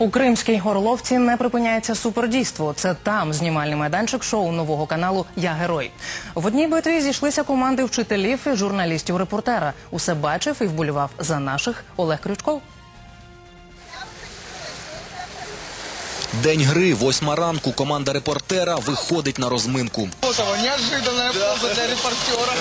У Кримській Горловці не припиняється супердійство. Це там знімальний майданчик шоу нового каналу Я герой. В одній битві зійшлися команди вчителів і журналістів-репортера. Усе бачив і вболівав за наших Олег Крючков. День гри, восьма ранку. Команда репортера виходить на розминку. Котова, неожиданная поза для репортера.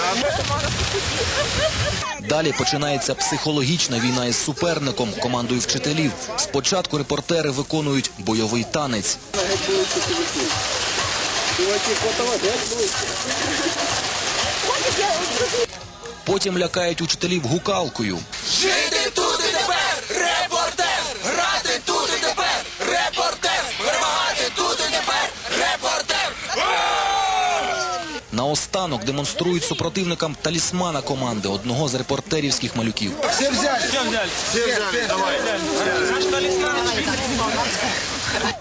Далі починається психологічна війна із суперником, командою вчителів. Спочатку репортери виконують бойовий танець. Потім лякають учителів гукалкою. Жити тут Наостанок демонструють супротивникам талісмана команди одного з репортерівських малюків. Все взяли! Все взяли! Все взяли! Давай!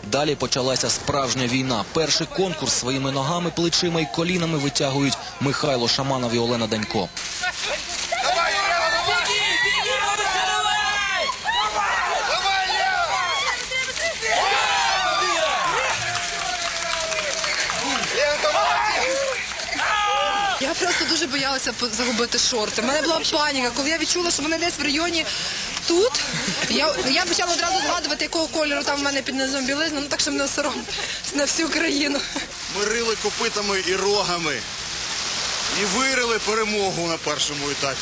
Далі почалася справжня війна. Перший конкурс своїми ногами, плечима і колінами витягують Михайло Шаманов і Олена Данько. Давай, Ірина, давай! Давай, Лева! Ленка, молодець! Я просто дуже боялася загубити шорти. У мене була паніка. Коли я відчула, що вони десь в районі тут, я, я почала одразу згадувати, якого кольору там в мене під низом білизна, ну так що мене сором на всю країну. Ми рили копитами і рогами. І вирили перемогу на першому етапі.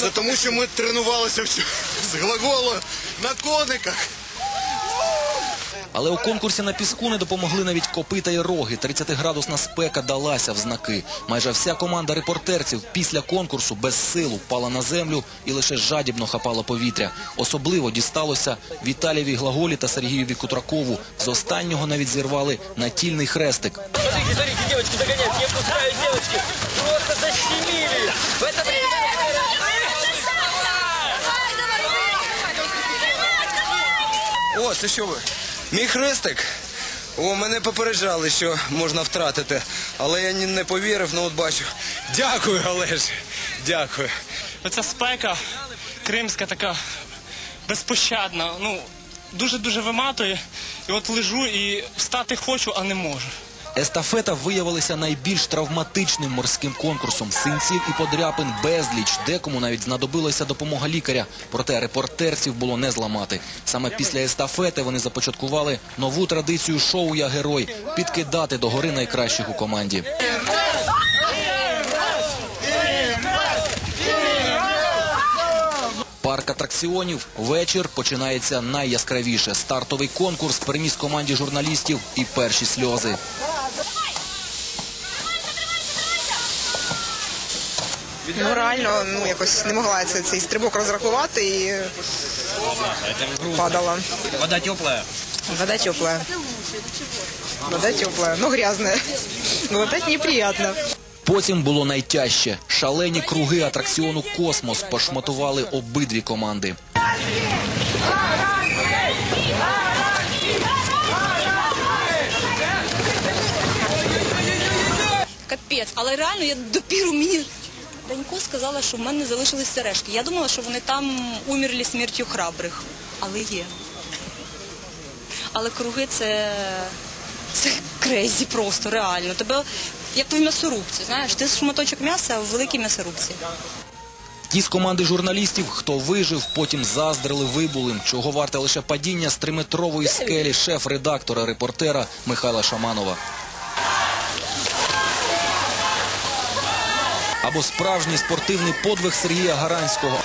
Це тому, що ми тренувалися з глаголу на кониках. Але у конкурсі на піску не допомогли навіть копита і роги. 30-градусна спека далася в знаки. Майже вся команда репортерців після конкурсу без сил впала на землю і лише жадібно хапала повітря. Особливо дісталося Віталієві Глаголі та Сергієві Кутракову. З останнього навіть зірвали натільний хрестик. Смотрите, смотрите, девочки загоняют, не пускают девочки. Просто защемили. В это время... О, це що ви? Мій хрестик. О, мене попереджали, що можна втратити. Але я не повірив, ну от бачу. Дякую, Олеже. Дякую. Оця спека кримська така безпощадна. Ну, дуже-дуже виматує. І от лежу і встати хочу, а не можу. Естафета виявилася найбільш травматичним морським конкурсом. Синців і подряпин безліч. Декому навіть знадобилася допомога лікаря. Проте репортерців було не зламати. Саме після естафети вони започаткували нову традицію шоу Я герой підкидати до гори найкращих у команді. Парк атракціонів. Вечір починається найяскравіше. Стартовий конкурс приніс команді журналістів і перші сльози. Ну реально, ну якось не могла це, цей стрибок розрахувати і падала. Вода теплая. Вода теплая. Вода теплая, но грязная. Но вот это неприятно. Потім було найтяжче. Шалені круги атракціону Космос пошматували обидві команди. Капець, але реально я допіру мені. Данько сказала, що в мене залишились сережки. Я думала, що вони там умерли смертю храбрих. Але є. Але круги це, це крейзі просто, реально. Тебе як в м'ясорубці, знаєш, ти шматочок м'яса в великій м'ясорубці. Ті з команди журналістів, хто вижив, потім заздрили вибулим, чого варте лише падіння з триметрової скелі шеф-редактора репортера Михайла Шаманова. Або справжній спортивний подвиг Сергія Гаранського.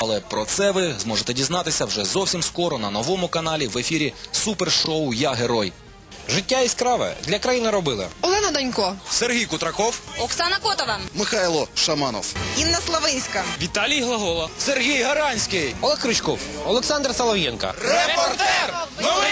Але про це ви зможете дізнатися вже зовсім скоро на новому каналі в ефірі супершоу Я герой. Життя яскраве для країни робили. Олена Данько. Сергій Кутраков. Оксана Котова. Михайло Шаманов. Інна Славинська. Віталій Глагола. Сергій Гаранський. Олег Крючков. Олександр Солов'єнка. Репортер! Новий